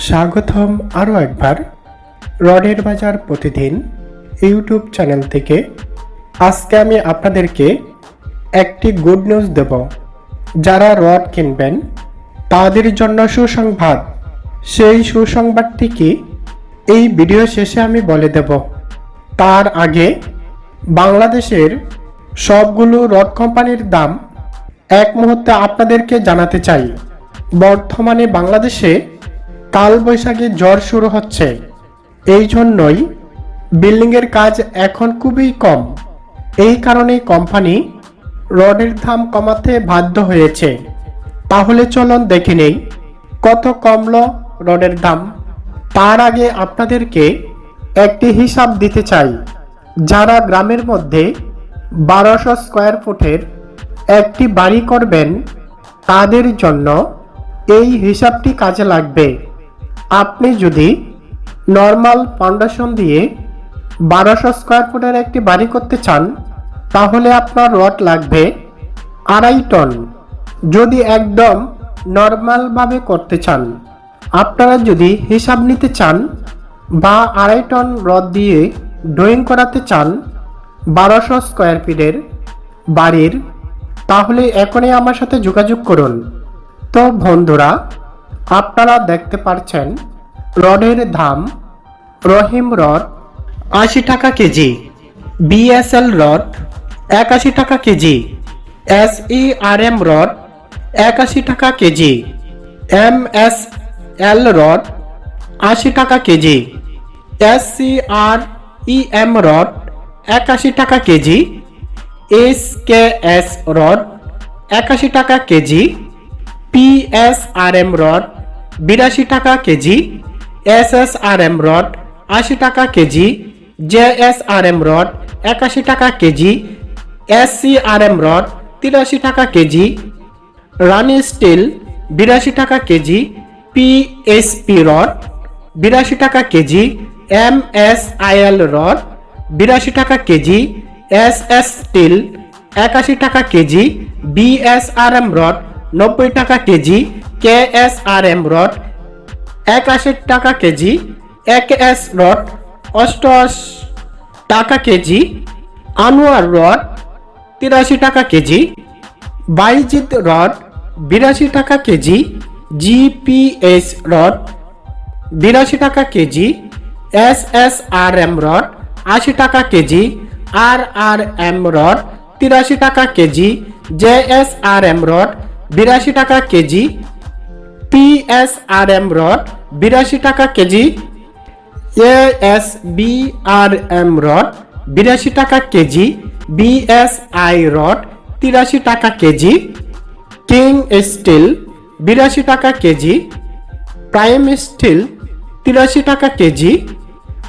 স্বাগতম আরও একবার রডের বাজার প্রতিদিন ইউটিউব চ্যানেল থেকে। আজকে আমি আপনাদেরকে একটি গুড নিউজ দেব। যারা রড কিনবেন, তাদের জন্য সুসংবাদ। সেই সুসংবাদটি কি? এই ভিডিও শেষে আমি বলে দেব। তার আগে বাংলাদেশের সবগুলো রড কোম্পানির দাম এক মুহূর্তে আপনাদেরকে জানাতে চাই। বর্তমানে বাংলাদেশে কালবৈশাখী জ্বর শুরু হচ্ছে। এই জন্যই বিল্ডিংয়ের কাজ এখন খুবই কম। এই কারণে কোম্পানি রডের দাম কমাতে বাধ্য হয়েছে। তাহলে চলুন দেখে নেই কত কমল রডের দাম। তার আগে আপনাদেরকে একটি হিসাব দিতে চাই। যারা গ্রামের মধ্যে বারোশো স্কোয়ার ফুটের একটি বাড়ি করবেন, তাদের জন্য এই হিসাবটি কাজে লাগবে। আপনি যদি নর্মাল ফাউন্ডেশন দিয়ে বারোশো স্কোয়ার ফুটের একটি বাড়ি করতে চান, তাহলে আপনার রড লাগবে আড়াই টন যদি একদম নর্মালভাবে করতে চান, আপনারা যদি হিসাব নিতে চান বা আড়াই টন রড দিয়ে ড্রয়িং করাতে চান বারোশো স্কোয়ার ফিটের বাড়ির, তাহলে এখনই আমার সাথে যোগাযোগ করুন। তো বন্ধুরা আপনারা দেখতে পারছেন, রডের দাম রহিম রড আশি টাকা কেজি, বিএসএল রড একাশি টাকা KG S E R M rod একাশি টাকা KG M S L rod আশি টাকা KG S C R E M rod একাশি টাকা KG S K S rod একাশি টাকা KG P S R M rod বিরাশি টাকা KG, S S R M rod, আশি টাকা KG, J S R M rod, একাশি টাকা KG, S C R M rod, তিরাশি টাকা কেজি, রানি স্টিল, বিরাশি টাকা কেজি পিএসপি রড, বিরাশি টাকা KG, M S I L rod, বিরাশি টাকা কেজি, এস এস স্টিল, একাশি টাকা KG B S R M rod, নব্বই টাকা KG K S R M rod, একাশি টাকা কেজি এক এস রড, অষ্টআশ টাকা কেজি, আনোয়ার রড, তিরাশি টাকা কেজি, বাইজিৎ রড, বিরাশি টাকা কেজি, জিপিএস রড, বিরাশি টাকা KG S S R M rod, আশি টাকা KG R R M rod, তিরাশি টাকা KG J S R M rod, বিরাশি টাকা KG P S R M rod, বিরাশি টাকা KG. A S B R M rod, বিরাশি টাকা কেজি। বিএস আই রড, তিরাশি টাকা কেজি। কিং স্টিল বিরাশি টাকা কেজি। প্রাইম স্টিল তিরাশি টাকা কেজি।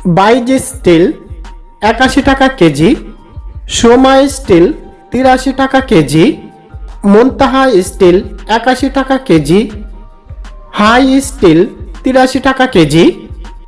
বাইজ স্টিল একাশি টাকা কেজি। সোমা স্টিল তিরাশি টাকা কেজি। মুনতাহা স্টিল একাশি টাকা কেজি। হাই স্টিল তিরাশি টাকা কেজি